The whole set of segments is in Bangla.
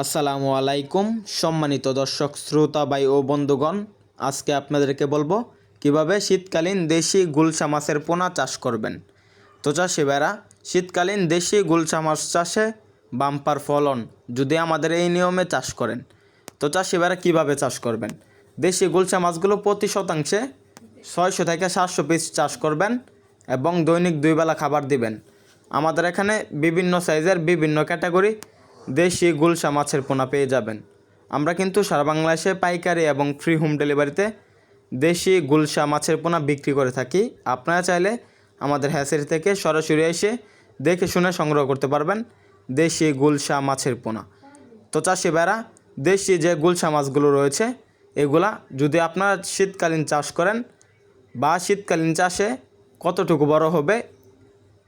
আসসালামু আলাইকুম, সম্মানিত দর্শক, শ্রোতা ভাই ও বন্ধুগণ। আজকে আপনাদেরকে বলব কীভাবে শীতকালীন দেশি গুলশা মাছের পোনা চাষ করবেন। তো চাষি ভাইরা, শীতকালীন দেশি গুলশা মাছ চাষে বাম্পার ফলন যদি আমাদের এই নিয়মে চাষ করেন, তো চাষি ভাইরা কীভাবে চাষ করবেন? দেশি গুলশা মাছগুলো প্রতি শতাংশে ছয়শো থেকে সাতশো পিস চাষ করবেন এবং দৈনিক দুই বেলা খাবার দিবেন। আমাদের এখানে বিভিন্ন সাইজের বিভিন্ন ক্যাটাগরি দেশি গুলশা মাছের পোনা পেয়ে যাবেন। আমরা কিন্তু সারা বাংলাদেশে পাইকারি এবং ফ্রি হোম ডেলিভারিতে দেশি গুলশা মাছের পোনা বিক্রি করে থাকি। আপনারা চাইলে আমাদের হ্যাসের থেকে সরাসরি এসে দেখে শুনে সংগ্রহ করতে পারবেন দেশি গুলশা মাছের পোনা। তো চাষি বেড়া দেশি যে গুলশা মাছগুলো রয়েছে, এগুলা যদি আপনারা শীতকালীন চাষ করেন বা শীতকালীন চাষে কতটুকু বড় হবে,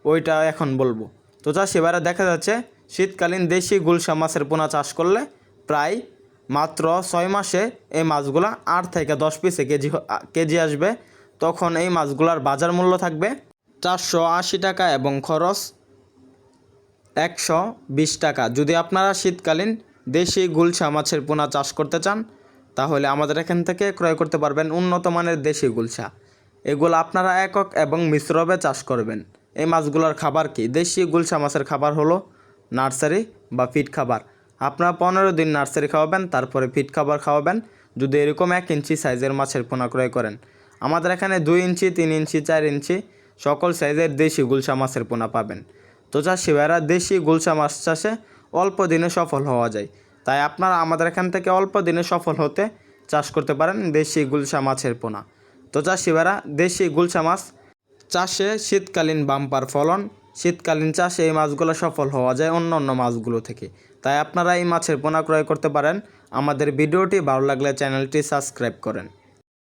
ওইটা এখন বলব। তো চাষি এবারে দেখা যাচ্ছে শীতকালীন দেশি গুলশা মাছের পোনা চাষ করলে প্রায় মাত্র ছয় মাসে এই মাছগুলা আট থেকে দশ পিসে কেজি কেজি আসবে। তখন এই মাছগুলার বাজার মূল্য থাকবে চারশো আশি টাকা এবং খরচ একশো বিশ টাকা। যদি আপনারা শীতকালীন দেশি গুলশা মাছের পোনা চাষ করতে চান, তাহলে আমাদের এখান থেকে ক্রয় করতে পারবেন উন্নত মানের দেশি গুলশা। এগুলো আপনারা একক এবং মিশ্রভাবে চাষ করবেন। এই মাছগুলোর খাবার কি? দেশি গুলশা মাছের খাবার হলো নার্সারি বা ফিট খাবার। আপনারা পনেরো দিন নার্সারি খাওয়াবেন, তারপরে ফিট খাবার খাওয়াবেন। যদি এরকম এক ইঞ্চি সাইজের মাছের পোনা ক্রয় করেন। আমাদের এখানে দুই ইঞ্চি, তিন ইঞ্চি, চার ইঞ্চি সকল সাইজের দেশি গুলশা মাছের পোনা পাবেন। তো চাষি ভাইরা দেশি গুলশা মাছ চাষে অল্প দিনে সফল হওয়া যায়। তাই আপনারা আমাদের এখান থেকে অল্প দিনে সফল হতে চাষ করতে পারেন দেশি গুলশা মাছের পোনা। তো চাষি ভাইরা দেশি গুলশা মাছ চাষে শীতকালীন বাম্পার ফলন শীতকালীন চাষে এই মাছগুলো সফল হওয়া যায় অন্য অন্য মাছগুলো থেকে। তাই আপনারা এই মাছের পোনা ক্রয় করতে পারেন। আমাদের ভিডিওটি ভালো লাগলে চ্যানেলটি সাবস্ক্রাইব করেন।